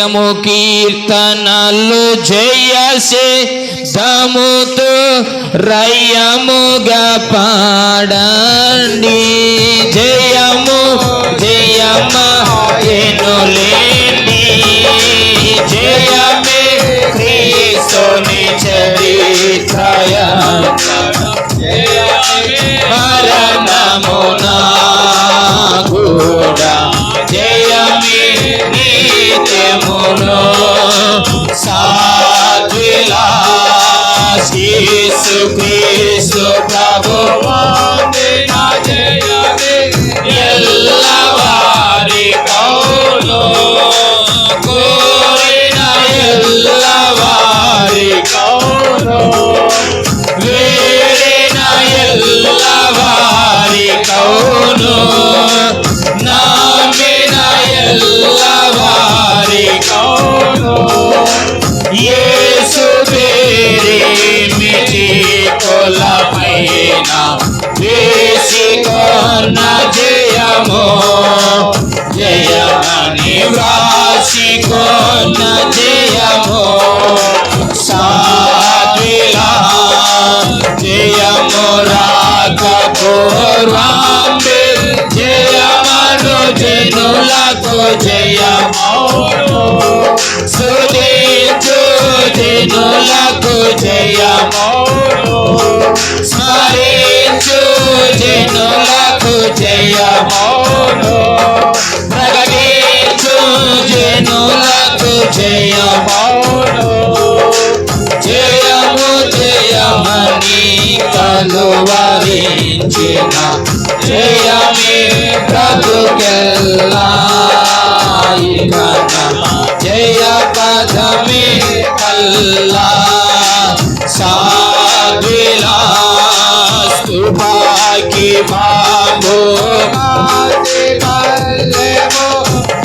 నిత్యము కీర్తనలు జయసే దముతో రయ్యముగా పాడండి. జయము జయమ సాధ్విలాశీసు క్రీస్తు ప్రభువాందిన జయము జయమని వ్రాసికొన్న జయము సాధ్విలా జయము రాక పూర్వాంబి జయమను జనులకు జయమౌను. సుదీర్ఘు జనులకు జయమౌను. స్మరించు కలువరించిన జయమే బ్రతుకెల్లా. జయ పదమే కల్లా. సాధ్విలా స్తుపాకి బాబు మాది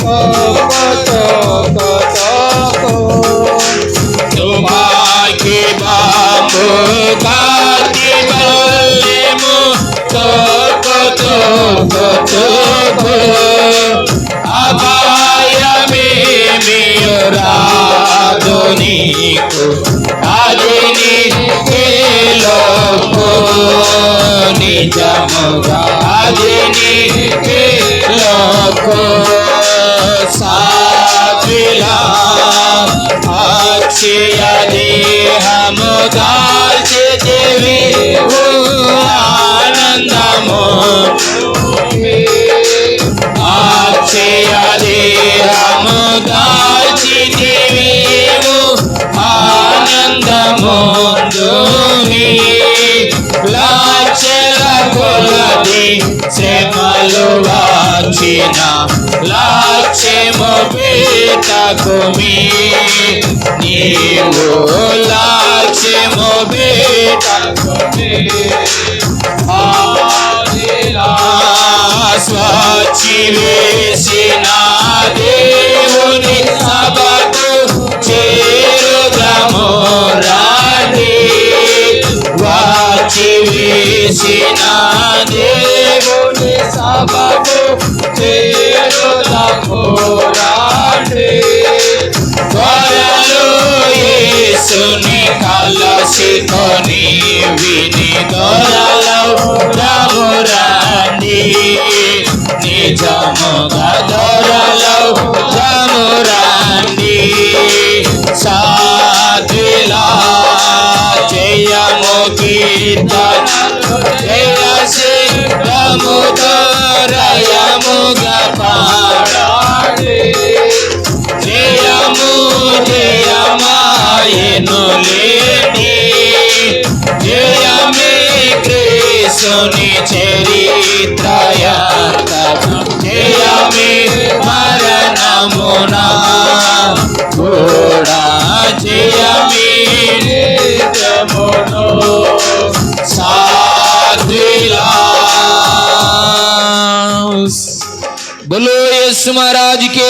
కోతో నీకు అది నీలోపు నిజముగా అది నీలోపు సాత్విలా అక్షయ దేహము దాల్చితివి ఆనందము అక్షయ దేహము ముందుని లక్షల కొలది శ్రమలు వచ్చిన లక్ష్యము పీతకు నీవు లక్ష్యము పీతకు స్వచ్చి వేసినా వాచి వేసిన దేవుని సభకు చేరుదము రాణి త్వరలో యేసుని విని జయమాయను లేని జయమే కృష్ణుని చరిత్రయ జయమే మరణమునా కూడా జయమే నిత్యమును సాధ్విలా बोलो यीशु महाराज के